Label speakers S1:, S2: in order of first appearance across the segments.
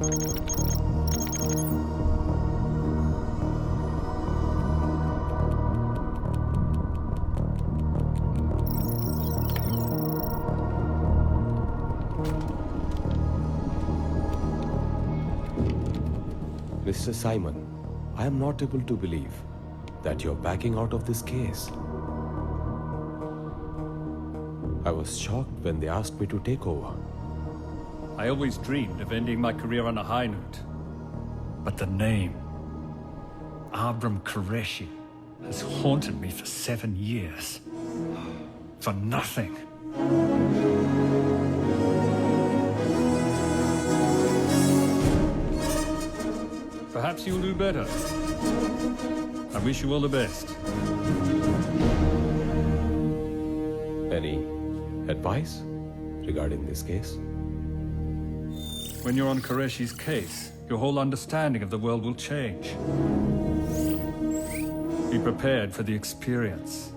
S1: Mr. Simon, I am not able to believe that you're backing out of this case. I was shocked when they asked me to take over.
S2: I always dreamed of ending my career on a high note. But the name, Abram Qureshi, has haunted me for seven years. For nothing. Perhaps you'll do better. I wish you all the best.
S1: Any advice regarding this case?
S2: When you're on Qureshi's case, your whole understanding of the world will change. Be prepared for the experience.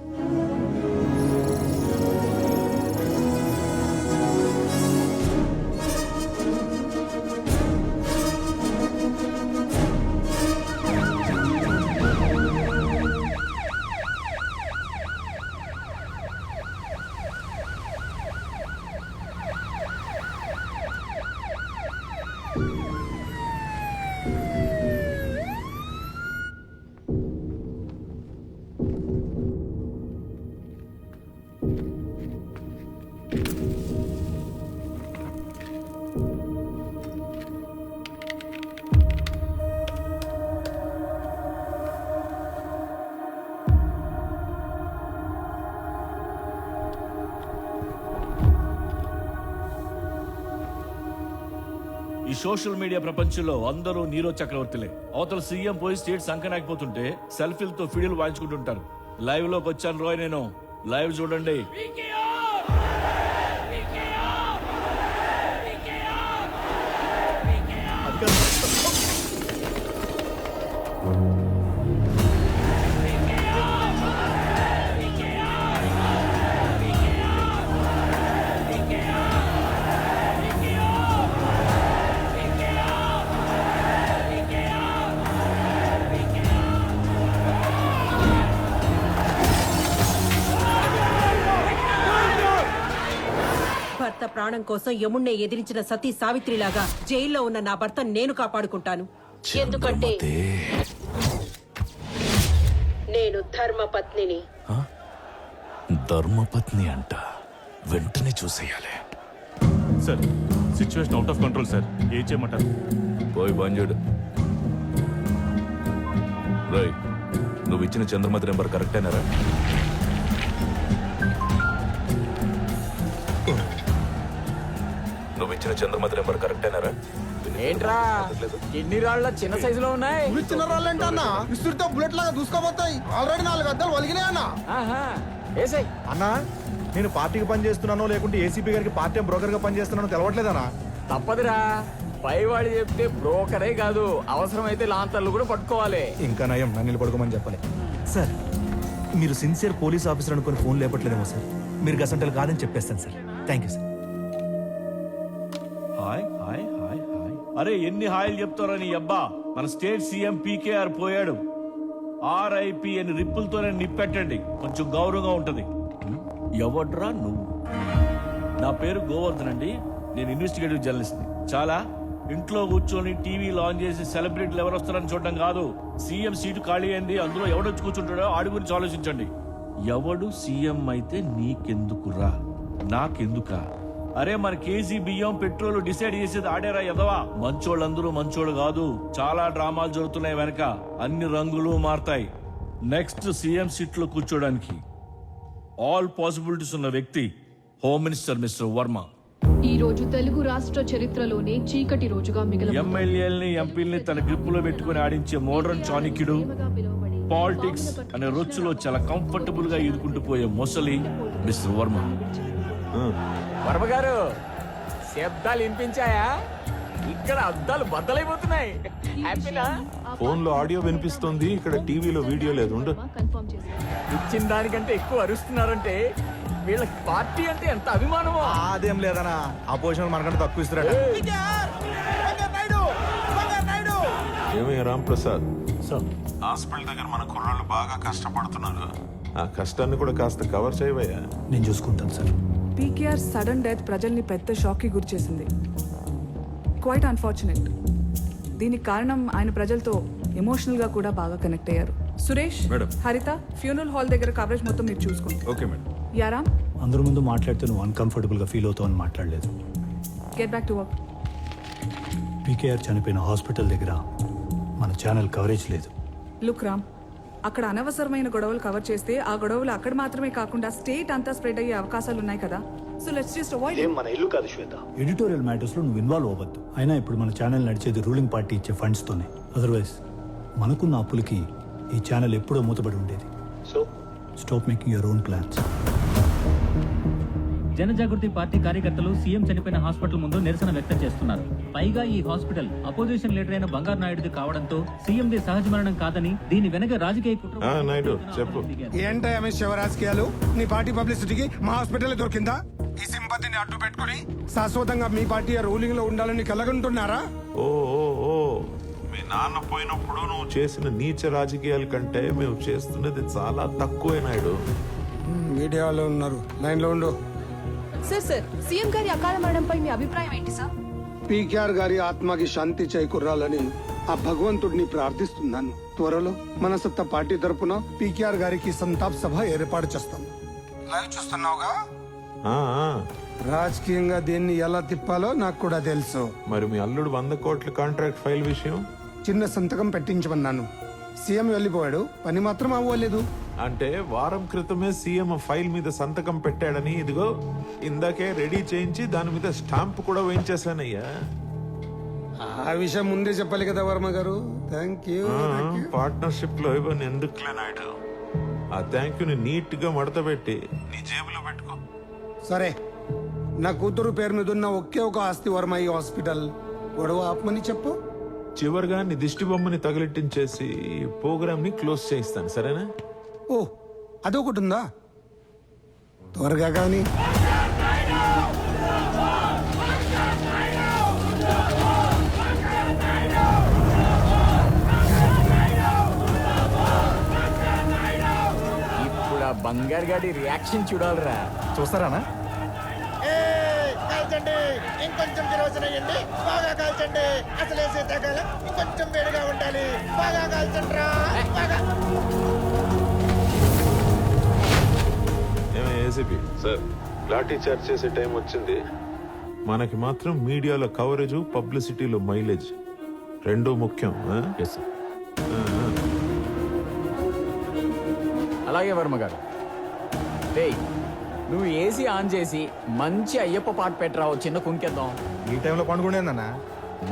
S3: Social media ప్రపంచంలో అందరూ Nero చక్రవర్తిలే. అవతల CM పోయి state సంకనాకపోతుంటే సెల్ఫీలతో ఫీడియోలు వాయించుకుంటుంటారు. లైవ్లోకి వచ్చాను రోయ్ నేను. Live చూడండి.
S4: ప్రాణం కోసం యముణ్ణి ఎదిరించిన సతీ సావిత్రిలాగా జైల్లో ఉన్న నా భర్త నేను కాపాడుకుంటాను. ఎందుకంటే నేను ధర్మపత్నిని.
S5: ధర్మపత్ని అంట. వెంటనే చూసేయాలి.
S6: Sir situation out of control sir. ఏం చేయమంటారు?
S5: పోయి బంజుడు రై నువ్వు ఇచ్చిన చంద్రమతి నెంబర్ కరెక్టేనారా ఇచ్చిన చంద్రమతి నెంబర్ కరెక్టేనారా
S7: ఏంట్రా? కిడ్నీ రాళ్ళ చిన్న సైజులో ఉన్నాయి?
S8: చిన్న రాళ్ళంటే అన్న విసురుతో బుల్లెట్ లాగా దూసుకోబోతాయి ఆల్రెడీ నాలుగు అద్దాలు వలిగినాయి అన్న.
S7: ఆహా ఏసై.
S8: అన్న నేను పార్టీకి పని చేస్తున్నానో లేకుంటే ఏసీపీ గారికి పార్టీ బ్రోకర్గా పని చేస్తున్నానో తెలవట్లేదన్నా.
S7: తప్పదురా. పైవాడు చెప్తే బ్రోకరే కాదు. అవసరమైతే లాంతర్లు కూడా పట్టుకోవాలి.
S8: ఇంకా నయం. నన్ను పడుకోమని చెప్పలే. సార్ మీరు సిన్సియర్ పోలీస్ ఆఫీసర్ అనుకుని ఫోన్ లేపట్లేదేమో సార్. మీరు గసంటలు కాదని చెప్పేస్తాను sir. Thank you sir
S3: hi hi hi hi. అరే ఎన్ని హాయిలు చెప్తారో నీ అబ్బా? మన స్టేట్ సీఎం పీకేఆర్ పోయాడు. ఆర్ఐపి అని రిప్పులతోనే నిప్పెట్టండి. కొంచెం గౌరవంగా ఉంటది. ఎవడ్రా నువ్వు? నా పేరు గోవర్ధన్ అండి. నేను ఇన్వెస్టిగేటివ్ జర్నలిస్ట్ చాలా ఇంట్లో కూర్చొని టీవీ ఆన్ చేసి సెలబ్రిటీలు ఎవరు వస్తారని చూడడం కాదు. సీఎం సీటు ఖాళీ అయింది. అందులో ఎవడొచ్చి కూర్చుంటాడో ఆడి గురించి ఆలోచించండి. ఎవడు సీఎం అయితే నీకెందుకురా? నాకెందుకా అరే మన కేజీ బియ్యం పెట్రోల్ డిసైడ్ చేసేది ఆడేరా ఎదవా మంచోళ్ళందరూ మంచోళ్ళు కాదు. చాలా డ్రామాలు జరుగుతున్నాయి వెనక. అన్ని రంగులు మారతాయి. నెక్స్ట్ సీఎం సీట్లో కూర్చోడానికి. ఆల్ పాసిబిలిటీస్ ఉన్న వ్యక్తి హోమ్ మినిస్టర్ మిస్టర్ వర్మ
S9: ఈ రోజు తెలుగు రాష్ట్ర చరిత్రలోనే చీకటి రోజుగా మిగిలిపోతుంది.
S3: ఎమ్మెల్యేలని ఎంపీల్ని తన గ్రిప్పులో పెట్టుకుని ఆడించే మోడర్న్ చాణక్యుడు పాలిటిక్స్ అనే రొచ్చులో చాలా కంఫర్టబుల్గా ఈదుకుంటూ పోయే మొసలి మిస్టర్ వర్మ
S7: వర్మ గారు శబ్దాలు వినిపించాయా? ఇక్కడ అద్దాలు బద్దలైపోతున్నాయి. హ్యాపీనా
S5: ఫోన్లో ఆడియో వినిపిస్తుంది ఇక్కడ టీవీలో వీడియో లేదు. ఉండు.
S7: ఇచ్చిన దానికంటే ఎక్కువ అరుస్తున్నారంటే వీళ్ళకి పార్టీ అంటే ఎంత అభిమానమో.
S8: అదేం లేదన్నా. అపోజిషన్ మనకంటే తక్కువ ఇస్తారట
S5: ఏమయ్య రాంప్రసాద్?
S6: సార్.
S5: హాస్పిటల్ దగ్గర మన కుర్రాళ్ళు బాగా కష్టపడుతున్నారు. ఆ కష్టాన్ని కూడా కాస్త కవర్ చేయవయ్యా.
S8: నేను చూసుకుంటాను సార్.
S10: పీకేఆర్ సడన్ డెత్ ప్రజల్ని పెద్ద షాక్కి గురిచేసింది. క్వైట్ అన్ఫార్చునేట్ దీనికి కారణం ఆయన ప్రజలతో ఎమోషనల్గా కూడా బాగా కనెక్ట్ అయ్యారు. సురేష్. హరిత ఫ్యూనల్ హాల్ దగ్గర కవరేజ్ మొత్తం మీరు చూసుకోండి
S6: ఓకే మేడం.
S10: యారా
S8: అందరి ముందు మాట్లాడితే నువ్వు అన్కంఫర్టబుల్గా ఫీల్ అవుతావు అని మాట్లాడలేదు.
S10: Get back to work
S8: PKR చనిపోయిన హాస్పిటల్ దగ్గర మన ఛానల్ కవరేజ్ లేదు.
S10: లుక్ రామ్ అక్కడ అనవసరమైన గొడవలు కవర్ చేస్తే ఆ గొడవలు అక్కడ మాత్రమే కాకుండా స్టేట్ అంతా స్ప్రెడ్ అయ్యే అవకాశాలు ఉన్నాయి కదా? సో లెట్స్ జస్ట్ అవాయిడ్
S8: మన ఇల్లు కాదు శ్వేత. ఎడిటోరియల్ మ్యాటర్స్లో నువ్వు ఇన్వాల్వ్ అవ్వద్దు. అయినా ఇప్పుడు మన ఛానల్ నడిచేది రూలింగ్ పార్టీ ఇచ్చే ఫండ్స్తోనే అదర్వైజ్ మనకున్న అప్పులకి ఈ ఛానల్ ఎప్పుడో మూతబడి ఉండేది. So stop making your own plans
S11: Janajagruthi party కార్యకర్తలు సీఎం చనిపోయిన హాస్పిటల్ ముందు నిరసన వ్యక్తం చేస్తున్నారు. పైగా ఈ హాస్పిటల్ అపోజిషన్ లీడర్ అయిన బంగారు నాయుడుది కావడంతో సీఎంది సహజ మరణం కాదని దీని వెనక రాజకీయ కుట్ర
S5: ఆ, నాయుడు చెప్పు.
S12: ఏంటో అమిత్ శివ రాజకీయాలు? నీ పార్టీ పబ్లిసిటీకి మా హాస్పిటల్ దొరికిందా? ఈ సింపతిని అడ్డు పెట్టుకుని శాశ్వతంగా మీ పార్టీ రూలింగ్లో ఉండాలని కలగంటున్నారా
S5: ఓ ఓ ఓ. మీ నాన్న పోయినప్పుడు నువ్వు చేసిన నీచ రాజకీయాల కంటే మేము చేస్తున్నది చాలా తక్కువే నాయుడు.
S12: మీడియాలో ఉన్నారు. లైన్లో ఉండు.
S9: సార్ సార్ సీఎం గారి అకాల మరణంపై మీ అభిప్రాయం ఏంటి సార్
S12: పీకేఆర్ గారి ఆత్మకి శాంతి చేకూరాలని ఆ భగవంతుడిని ప్రార్థిస్తున్నాను. త్వరలో మన సత్త పార్టీ తరపున పీకేఆర్ గారికి సంతాప్ సభ ఏర్పాటు చేస్తాం. లైవ్ చూస్తున్నావుగా. రాజకీయంగా దీన్ని ఎలా తిప్పాలో నాకు కూడా తెలుసు.
S5: మరి మీ అల్లుడు వంద కోట్ల కాంట్రాక్ట్ ఫైల్ విషయం?
S12: చిన్న సంతకం పెట్టించమన్నాను. సీఎం వెళ్ళిపోయాడు. పని మాత్రం అవ్వలేదు.
S5: అంటే వారం క్రితమే సీఎం ఫైల్ మీద సంతకం పెట్టాడని ఇదిగో ఇందాకే రెడీ చేయించి దాని మీద స్టాంప్ కూడా వేయించేశానయ్యా.
S12: ఆ విషయం ముందే చెప్పాలి కదా వర్మ గారు. థ్యాంక్ యూ
S5: పార్ట్నర్షిప్లో ఇవన్నీ ఎందుకులే నాయుడు? ఆ థ్యాంక్ని నీట్గా మడత పెట్టి నీ జేబులో పెట్టుకో.
S12: సరే నా కూతురు పేరు మీద ఉన్న ఒకే ఒక ఆస్తి వర్మ ఈ హాస్పిటల్. గొడవ ఆపమని చెప్పు.
S5: చివరిగా నీ దిష్టి బొమ్మని తగిలిట్టించేసి ప్రోగ్రామ్ని క్లోజ్ చేయిస్తాను సరేనా?
S12: ఓ అదొకటి ఉందా? త్వరగా కానీ.
S7: ఇప్పుడు ఆ బంగారు గాడి రియాక్షన్ చూడాలిరా.
S8: చూస్తారానా?
S12: కాల్చండి. ఇంకొంచెం కిరోసిన వేయండి. బాగా కాల్చండి. అసలు శీతాకాలం ఇంకొంచెం వేడిగా ఉండాలి. బాగా కాల్చండి రా బాగా.
S5: ఏసీపీ సార్ లాఠీ చార్జ్ చేసే టైం వచ్చింది. మనకి మాత్రం మీడియాలో కవరేజ్ పబ్లిసిటీలో మైలేజ్. రెండూ ముఖ్యం ఆ?
S7: అలాగే వర్మ గారు. నువ్వు ఏసీ ఆన్ చేసి మంచి అయ్యప్ప పాట పెట్టరా ఓ చిన్న కుంకేద్దాం.
S8: ఈ టైంలో పండుకునేందన్నా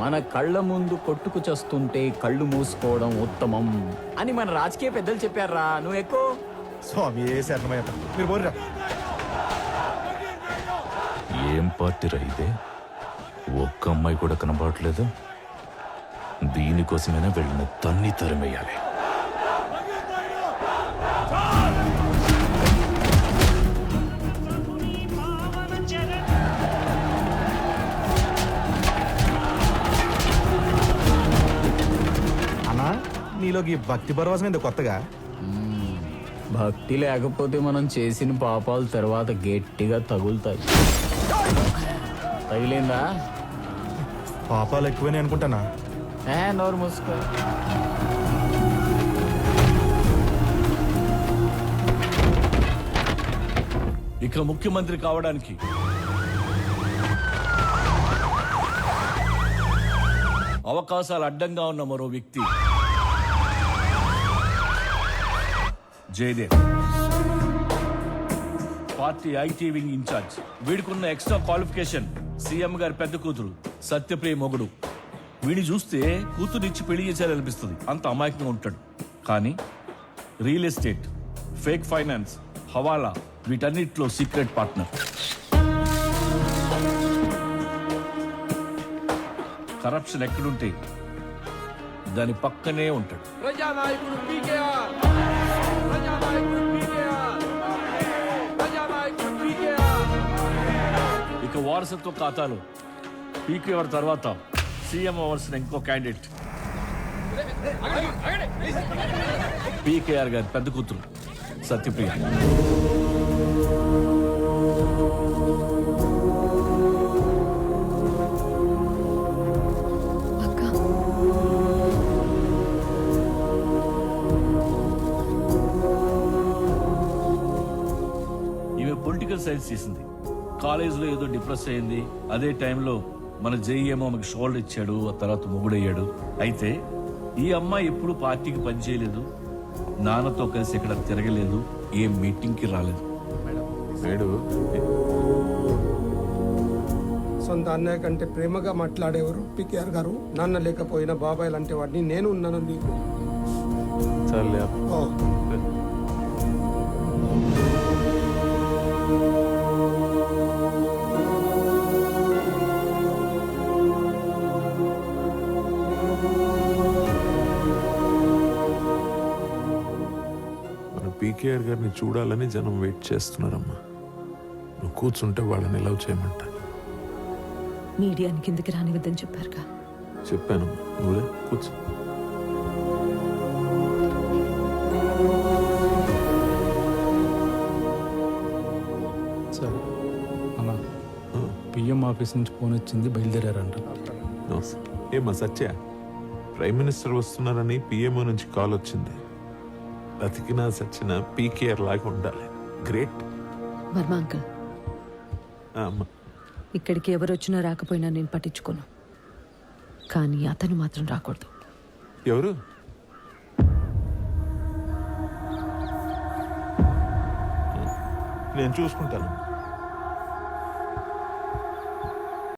S7: మన కళ్ళ ముందు కొట్టుకు చస్తుంటే కళ్ళు మూసుకోవడం ఉత్తమం అని మన రాజకీయ పెద్దలు చెప్పారా? నువ్వు ఎక్కువ?
S8: స్వామి ఏ శరణమయ్యప్ప. మీరు పోరిరా.
S6: పార్టీ రా ఇదే? ఒక్క అమ్మాయి కూడా కనబడట్లేదు? దీనికోసమైనా వెళ్ళిన తన్ని తరిమేయాలి.
S8: అన్నా నీలోకి భక్తి పరవశం ఏందో కొత్తగా?
S7: భక్తి లేకపోతే మనం చేసిన పాపాలు తర్వాత గట్టిగా తగులుతాయి. తగిలిందా?
S8: పాపాలు ఎక్కువనే అనుకుంటానా?
S7: ఏ నోరు మూసుకో.
S3: ఇక ముఖ్యమంత్రి కావడానికి. అవకాశాలు అడ్డంగా ఉన్న మరో వ్యక్తి. Jayadev. Party IT wing incharge. వీడికున్న extra qualification CM గారి పెద్ద కూతురు సత్యప్రియ మొగుడు. వీడిని చూస్తే కూతురిచ్చి పెళ్ళి చేశారనిపిస్తుంది. అంత అమాయకంగా ఉంటాడు. కానీ real estate fake finance hawala వీటన్నిటిలో సీక్రెట్ పార్ట్నర్. కరప్షన్ ఎక్కడుంటే దాని పక్కనే ఉంటాడు.
S7: ప్రజానాయకుడు పీకేఆర్. ప్రజానాయకుడు పీకేఆర్.
S3: వారసత్వ ఖాతాలో. పీకేఆర్ తర్వాత సీఎం అవ్వాల్సిన ఇంకో క్యాండిడేట్ పీకేఆర్ గారి పెద్ద కూతురు సత్యప్రియ. ఈమె పొలిటికల్ సైన్స్ చేసింది. కాలేజీలో ఏదో డిప్రెస్ అయింది. అదే టైంలో మన జేఈఏమో ఆమెకు షోల్డర్ ఇచ్చాడు ఆ తర్వాత మొగుడయ్యాడు. అయితే ఈ అమ్మాయి ఎప్పుడు పార్టీకి పనిచేయలేదు నాన్నతో కలిసి ఇక్కడ తిరగలేదు. ఏ మీటింగ్కి రాలేదు.
S5: నాయుడు
S12: సొంత అన్నయ్య కంటే ప్రేమగా మాట్లాడేవారు పికేఆర్ గారు. నాన్న లేకపోయినా బాబాయ్ లాంటి వాడిని నేను ఉన్నాను నీకు.
S5: చాలే గారిని చూడాలని జనం వెయిట్ చేస్తున్నారమ్మా. నువ్వు కూర్చుంటే వాళ్ళని లవ్ చేయమంట.
S4: మీడియాని కిందకి రానివద్దని చెప్పారుగా.
S5: చెప్పానమ్మా నువ్వే కూర్చో.
S8: సార్ అన్న పిఎం ఆఫీస్ నుంచి ఫోన్ వచ్చింది బయలుదేరారంట.
S5: ఏమ్మా సత్య? ప్రైమ్ మినిస్టర్ వస్తున్నారని పిఎంఓ నుంచి కాల్ వచ్చింది. బతికినా సచ్చిన పీకేఆర్ లాగా ఉండాలి. గ్రేట్.
S4: వర్మ అంకుల్.
S5: అమ్మా.
S4: ఇక్కడికి ఎవరు వచ్చినా రాకపోయినా నేను పట్టించుకోను. కానీ అతను మాత్రం రాకూడదు.
S5: ఎవరు? నేను చూసుకుంటాను.